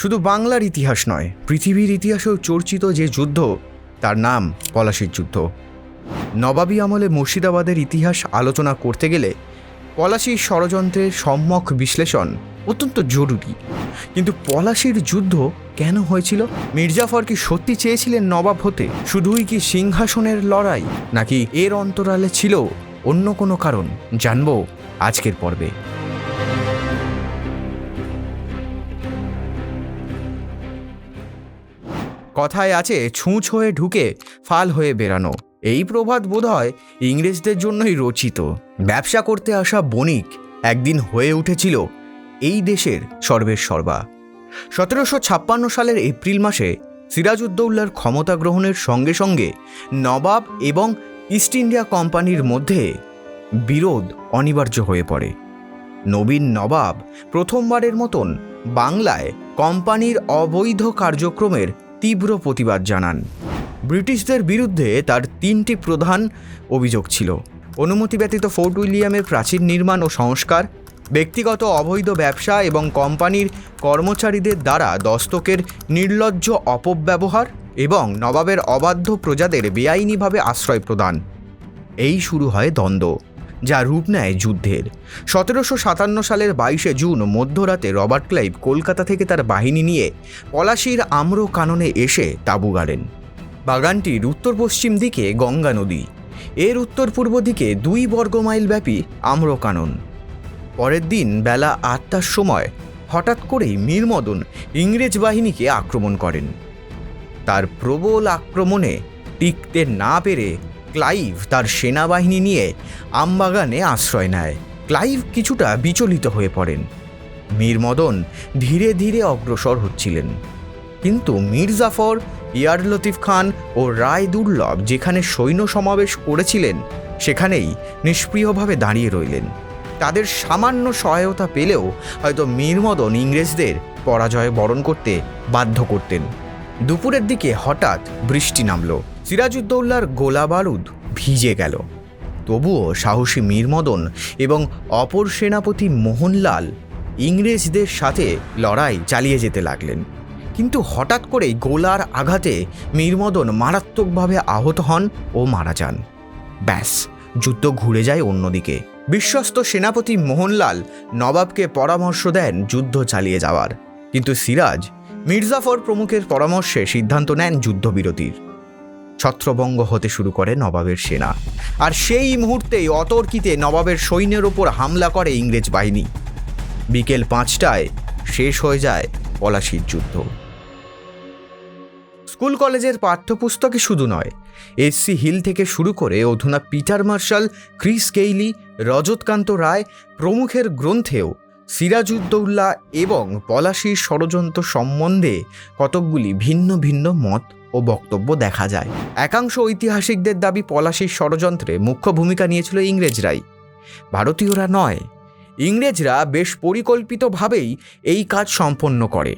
শুধু বাংলার ইতিহাস নয়, পৃথিবীর ইতিহাসেও চর্চিত যে যুদ্ধ, তার নাম পলাশির যুদ্ধ। নবাবী আমলে মুর্শিদাবাদের ইতিহাস আলোচনা করতে গেলে পলাশির ষড়যন্ত্রের সম্যক বিশ্লেষণ অত্যন্ত জরুরি। কিন্তু পলাশির যুদ্ধ কেন হয়েছিল? মির্জাফর কি সত্যি চেয়েছিলেন নবাব হতে? শুধুই কি সিংহাসনের লড়াই, নাকি এর অন্তরালে ছিল অন্য কোনো কারণ? জানব আজকের পর্বে। কথায় আছে, ছুঁচ হয়ে ঢুকে ফাল হয়ে বেরানো এই প্রভাত বোধহয় ইংরেজদের জন্যই রচিত। ব্যবসা করতে আসা বণিক একদিন হয়ে উঠেছিল এই দেশের সর্বের সর্বা। সতেরোশো ছাপ্পান্ন সালের এপ্রিল মাসে সিরাজউদ্দৌলার ক্ষমতা গ্রহণের সঙ্গে সঙ্গে নবাব এবং ইস্ট ইন্ডিয়া কোম্পানির মধ্যে বিরোধ অনিবার্য হয়ে পড়ে। নবীন নবাব প্রথমবারের মতন বাংলায় কোম্পানির অবৈধ কার্যক্রমের তীব্র প্রতিবাদ জানান। ব্রিটিশদের বিরুদ্ধে তার তিনটি প্রধান অভিযোগ ছিল। অনুমতি ব্যতীত ফোর্ট উইলিয়ামের প্রাচীর নির্মাণ ও সংস্কার, ব্যক্তিগত অবৈধ ব্যবসা এবং কোম্পানির কর্মচারীদের দ্বারা দস্তকের নির্লজ্জ অপব্যবহার এবং নবাবের অবাধ্য প্রজাদের বেআইনিভাবে আশ্রয় প্রদান। এই শুরু হয় দ্বন্দ্ব। যা রূপ নেয় যুদ্ধের। সতেরোশো সাতান্ন সালের বাইশে জুন মধ্যরাতে রবার্ট ক্লাইভ কলকাতা থেকে তার বাহিনী নিয়ে পলাশির আম্র কাননে এসে তাঁবু গাড়েন। বাগানটির উত্তর পশ্চিম দিকে গঙ্গা নদী। এর উত্তর পূর্ব দিকে দুই বর্গমাইল ব্যাপী আম্র কানন। পরের দিন বেলা আটটার সময় হঠাৎ করেই মীরমদন ইংরেজ বাহিনীকে আক্রমণ করেন। তার প্রবল আক্রমণে টিকতে না পেরে ক্লাইভ তার সেনাবাহিনী নিয়ে আমবাগানে আশ্রয় নেয়। ক্লাইভ কিছুটা বিচলিত হয়ে পড়েন। মীরমদন ধীরে ধীরে অগ্রসর হচ্ছিলেন। কিন্তু মীর জাফর ইয়ার লতিফ খান ও রায় দুর্লভ যেখানে সৈন্য সমাবেশ করেছিলেন, সেখানেই নিষ্প্রিয়ভাবে দাঁড়িয়ে রইলেন। তাদের সামান্য সহায়তা পেলেও হয়তো মীরমদন ইংরেজদের পরাজয় বরণ করতে বাধ্য করতেন। দুপুরের দিকে হঠাৎ বৃষ্টি নামল। সিরাজউদ্দৌলার গোলা বারুদ ভিজে গেল। তবুও সাহসী মীরমদন এবং অপর সেনাপতি মোহনলাল ইংরেজদের সাথে লড়াই চালিয়ে যেতে লাগলেন। কিন্তু হঠাৎ করেই গোলার আঘাতে মীরমদন মারাত্মকভাবে আহত হন ও মারা যান। ব্যাস, যুদ্ধ ঘুরে যায় অন্যদিকে। বিশ্বস্ত সেনাপতি মোহনলাল নবাবকে পরামর্শ দেন যুদ্ধ চালিয়ে যাওয়ার। কিন্তু সিরাজ, মির্জাফর প্রমুখের পরামর্শে সিদ্ধান্ত নেন যুদ্ধবিরতির। ছত্রভঙ্গ হতে শুরু করে নবাবের সেনা। আর সেই মুহূর্তেই অতর্কিতে নবাবের সৈন্যের ওপর হামলা করে ইংরেজ বাহিনী। বিকেল পাঁচটায় শেষ হয়ে যায় পলাশির যুদ্ধ। স্কুল কলেজের পাঠ্যপুস্তকে শুধু নয় এসসি হিল থেকে শুরু করে অধুনা পিটার মার্শাল, ক্রিস কেইলি, রজতকান্ত রায় প্রমুখের গ্রন্থেও সিরাজউদ্দৌল্লা এবং পলাশির ষড়যন্ত্র সম্বন্ধে কতকগুলি ভিন্ন ভিন্ন মত ও বক্তব্য দেখা যায়। একাংশ ঐতিহাসিকদের দাবি পলাশির ষড়যন্ত্রে মুখ্য ভূমিকা নিয়েছিল ইংরেজরাই। ভারতীয়রা নয়, ইংরেজরা বেশ পরিকল্পিতভাবেই এই কাজ সম্পন্ন করে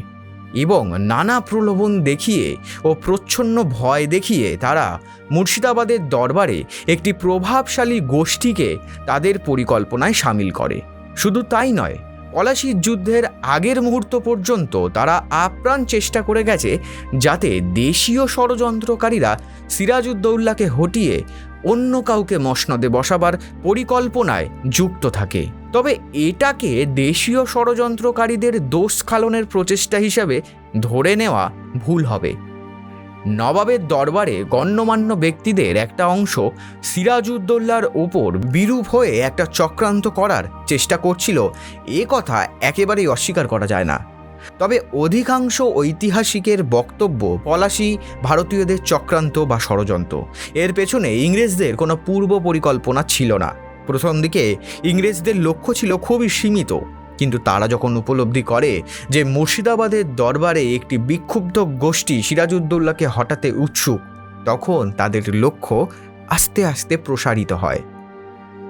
এবং নানা প্রলোভন দেখিয়ে ও প্রচ্ছন্ন ভয় দেখিয়ে তারা মুর্শিদাবাদের দরবারে একটি প্রভাবশালী গোষ্ঠীকে তাদের পরিকল্পনায় সামিল করে। শুধু তাই নয় পলাশির যুদ্ধের আগের মুহূর্ত পর্যন্ত তারা আপ্রাণ চেষ্টা করে গেছে যাতে দেশীয় ষড়যন্ত্রকারীরা সিরাজউদ্দৌল্লাকে হটিয়ে অন্য কাউকে মসনদে বসাবার পরিকল্পনায় যুক্ত থাকে। তবে এটাকে দেশীয় ষড়যন্ত্রকারীদের দোষ খালনের প্রচেষ্টা হিসাবে ধরে নেওয়া ভুল হবে। নবাবের দরবারে গণ্যমান্য ব্যক্তিদের একটা অংশ সিরাজউদ্দৌল্লার ওপর বিরূপ হয়ে একটা চক্রান্ত করার চেষ্টা করছিল। এ কথা একেবারেই অস্বীকার করা যায় না। তবে অধিকাংশ ঐতিহাসিকের বক্তব্য পলাশি ভারতীয়দের চক্রান্ত বা ষড়যন্ত্র। এর পেছনে ইংরেজদের কোনো পূর্ব পরিকল্পনা ছিল না। প্রথম দিকে ইংরেজদের লক্ষ্য ছিল খুবই সীমিত। কিন্তু তারা যখন উপলব্ধি করে যে মুর্শিদাবাদের দরবারে একটি বিক্ষুব্ধ গোষ্ঠী সিরাজউদ্দৌল্লাকে হটাতে উৎসুক, তখন তাদের লক্ষ্য আস্তে আস্তে প্রসারিত হয়।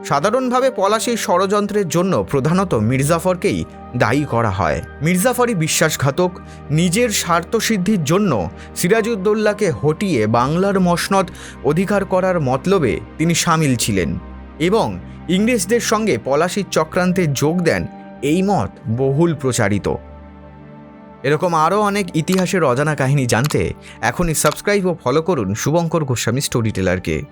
সাধারণভাবে পলাশির ষড়যন্ত্রের জন্য প্রধানত মির্জাফরকেই দায়ী করা হয়। মির্জাফরই বিশ্বাসঘাতক, নিজের স্বার্থসিদ্ধির জন্য সিরাজউদ্দৌল্লাকে হটিয়ে বাংলার মসনদ অধিকার করার মতলবে তিনি সামিল ছিলেন এবং ইংরেজদের সঙ্গে পলাশির চক্রান্তে যোগ দেন এই মত বহুল প্রচারিত। এরকম আরও অনেক ইতিহাসের অজানা কাহিনী জানতে এখনই সাবস্ক্রাইব ও ফলো করুন শুভঙ্কর গোস্বামী স্টোরি টেলারকে